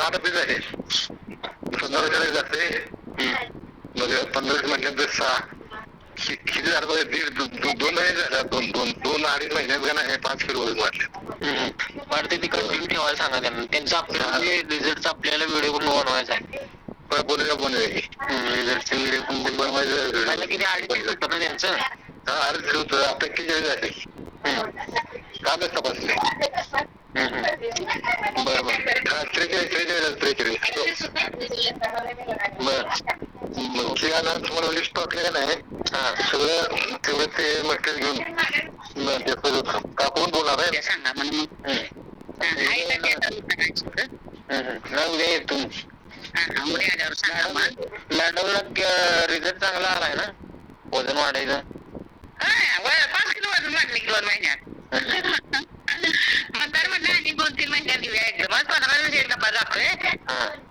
आठ रुपये झाले पंधरा झाले जाते. मग पंधरा म्हटल्यानंतर सहा. किती झालं बघा दीड दोन महिने झाले दोन दोन दोन अडीच महिन्यात का नाही पाच किलो वजन वाढले वाटते ती कंटिन्यू ठेवायला सांगा त्यांना. त्यांचा आपल्याला रिझल्ट आपल्याला व्हिडिओ पण बनवायचा आहे. बोलायला बोलायला रिझल्टचे व्हिडिओ पण बनवायचं किती अडीच होतं ना त्यांचं? हा अरे होतं. आता किती झाले? कालच तपासले? बर त्रेचाळीस बर मग ते आता तुम्हाला लिस्ट टाकले नाही हा सगळं तेवढं ते मटेरियल घेऊन कापून बोलणार आहे सांगा म्हणून आहे का ते आता करायचं होतं? नाही उद्या येतो हा, उद्या आल्यावर सांगा मग मॅडमला रिझल्ट चांगला आलाय ना वजन वाढायचं हा, वर पाच किलो वजन वाढले दोन महिन्यात tipo un tema individual, más para ver si es capaz de hacer.